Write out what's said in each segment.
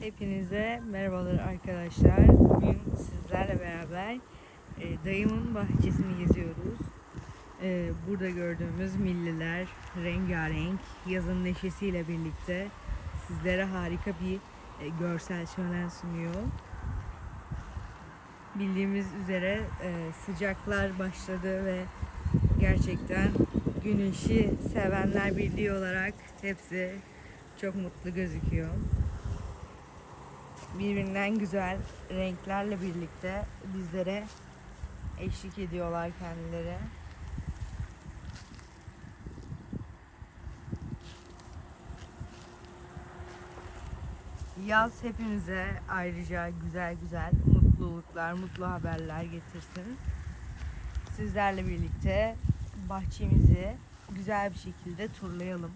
Hepinize merhabalar arkadaşlar. Bugün sizlerle beraber e, dayımın bahçesini geziyoruz. E, burada gördüğümüz milliler rengarenk yazın neşesiyle birlikte sizlere harika bir e, görsel şölen sunuyor. Bildiğimiz üzere e, sıcaklar başladı ve gerçekten güneşi sevenler birliği olarak hepsi çok mutlu gözüküyor birbirinden güzel renklerle birlikte bizlere eşlik ediyorlar kendileri. Yaz hepimize ayrıca güzel güzel mutluluklar, mutlu haberler getirsin. Sizlerle birlikte bahçemizi güzel bir şekilde turlayalım.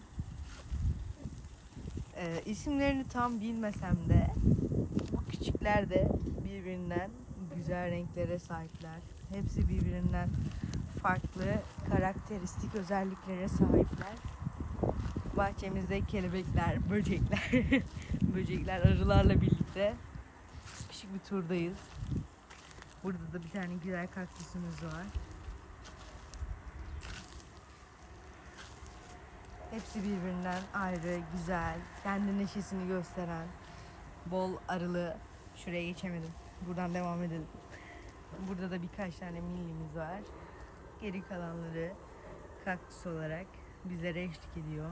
Ee, isimlerini tam bilmesem de küçükler de birbirinden güzel renklere sahipler. Hepsi birbirinden farklı karakteristik özelliklere sahipler. Bahçemizde kelebekler, böcekler, böcekler arılarla birlikte küçük bir turdayız. Burada da bir tane güzel kaktüsümüz var. Hepsi birbirinden ayrı, güzel, kendi neşesini gösteren, bol arılı. Şuraya geçemedim. Buradan devam edelim. Burada da birkaç tane millimiz var. Geri kalanları kaktüs olarak bizlere eşlik ediyor.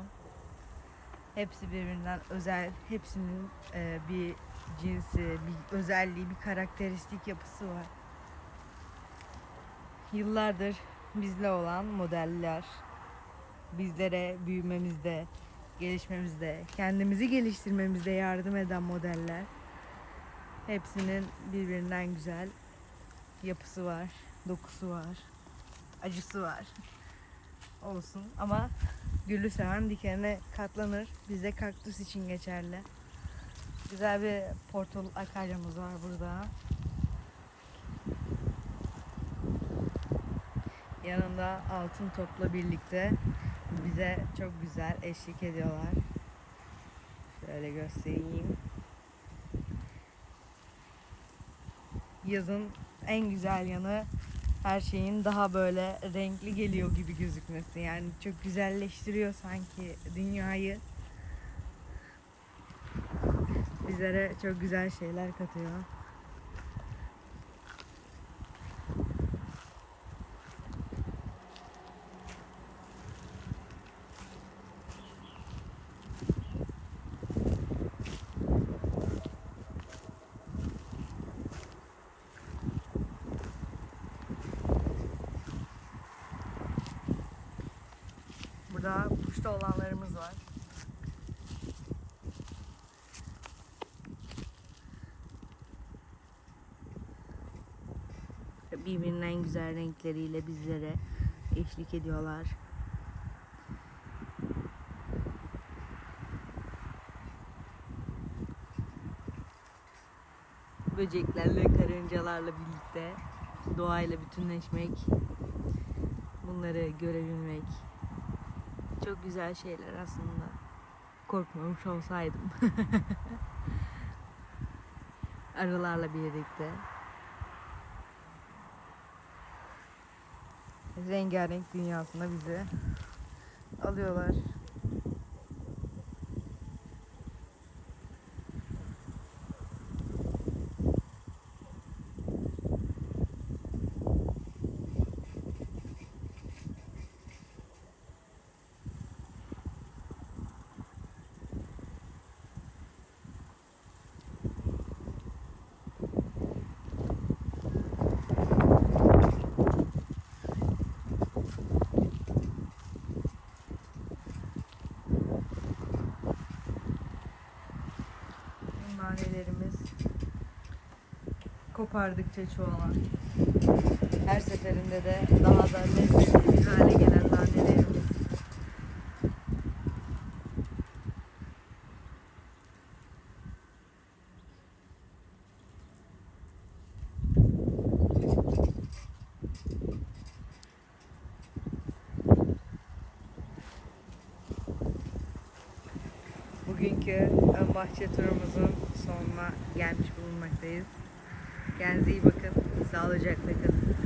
Hepsi birbirinden özel. Hepsinin e, bir cinsi, bir özelliği, bir karakteristik yapısı var. Yıllardır bizle olan modeller, bizlere büyümemizde, gelişmemizde, kendimizi geliştirmemizde yardım eden modeller. Hepsinin birbirinden güzel yapısı var, dokusu var, acısı var. Olsun ama gülü seven dikenine katlanır. Bizde kaktüs için geçerli. Güzel bir portal akaryamız var burada. Yanında altın topla birlikte bize çok güzel eşlik ediyorlar. Şöyle göstereyim. Yazın en güzel yanı her şeyin daha böyle renkli geliyor gibi gözükmesi. Yani çok güzelleştiriyor sanki dünyayı. Bizlere çok güzel şeyler katıyor. Kuşta olanlarımız var. Birbirinden güzel renkleriyle bizlere eşlik ediyorlar. Böceklerle, karıncalarla birlikte doğayla bütünleşmek, bunları görebilmek, çok güzel şeyler aslında. Korkmamış olsaydım. Arılarla birlikte. Rengarenk dünyasına bizi alıyorlar. Nanelerimiz kopardıkça çoğalan. Her seferinde de daha da lezzetli hale gelen nanelerimiz. Bugünkü bahçe turumuzun sonuna gelmiş bulunmaktayız. Kendinize iyi bakın, sağlıcakla kalın.